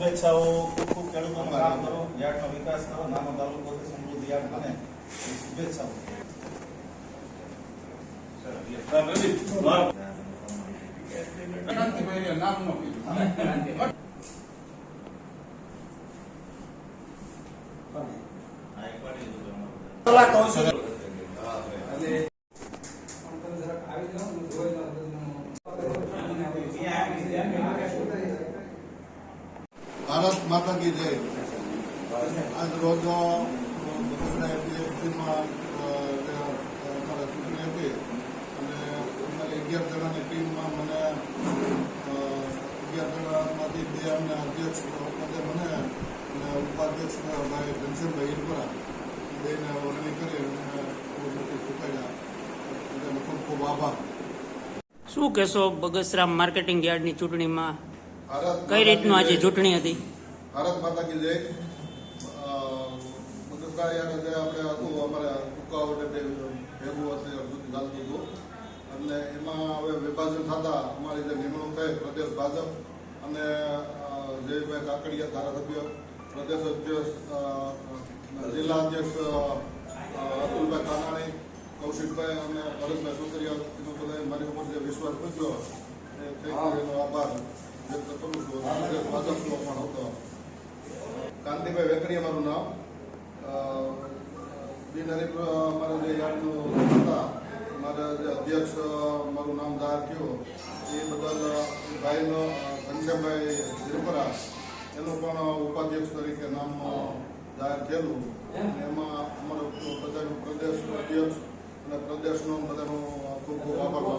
શુભેચ્છાઓ ખૂબ ખૂબ ખેડૂતોનું કામ કરો યાર્ડનો વિકાસ કરો નાનો તાલુકો સમૃદ્ધિ યાર્ડ બને એ શુભેચ્છાઓ. કલાક કહું નો કીધું. હા, એક વાર એ બધું અમારું. અને ભારત માતા કી જય આજ રોજનો એપીએમસીમાં અમારે ચૂંટણી હતી. અને અગિયાર જણાની ટીમમાં મને અગિયાર જણામાંથી બે અમને અધ્યક્ષ પદે મને અને ઉપાધ્યક્ષ ભાઈ ઘનશ્યામભાઈ ઈરપરા બેને વરણી કરી અને ખૂબ મોટી ચૂંટાયા એટલે ખૂબ ખૂબ આભાર. શું કહેશો બગસરામ માર્કેટિંગ યાર્ડની ચૂંટણીમાં? કઈ રીતનું આજે ચૂંટણી હતી? ભારત માતા કી જય. મધુસરા યાર આપણે હતું, અમારે ટૂંકાઓને ભેગું હશે સુધી ચાલતું હતું એમાં હવે વિભાજન થતા અમારી જે નિમણૂક થઈ, પ્રદેશ ભાજપ અને જયભાઈ કાકડિયા ધારાસભ્ય, પ્રદેશ અધ્યક્ષ જિલ્લા અધ્યક્ષ અતુલભાઈ કાનાણી, કૌશિકભાઈ અને ભરતભાઈ સુતરિયા એનો મારી ઉપર જે વિશ્વાસ મૂક્યો એનો આભાર વ્યક્ત કરું છું. અને પ્રદેશ ભાજપનો પણ હતો કાંતિભાઈ વેકરિયા મારું નામ. બિન બિનહરીફ મારા જે યાર્ડનું હતા, મારા જે અધ્યક્ષ મારું નામ જાહેર થયું, એ બદલ ભાઈનો ઘનશ્યામભાઈ ધીરપરા એનું પણ ઉપાધ્યક્ષ તરીકે નામ જાહેર થયેલું. એમાં અમારો બધાનું પ્રદેશ અધ્યક્ષ અને પ્રદેશનો બધાનો ખૂબ ખૂબ આભાર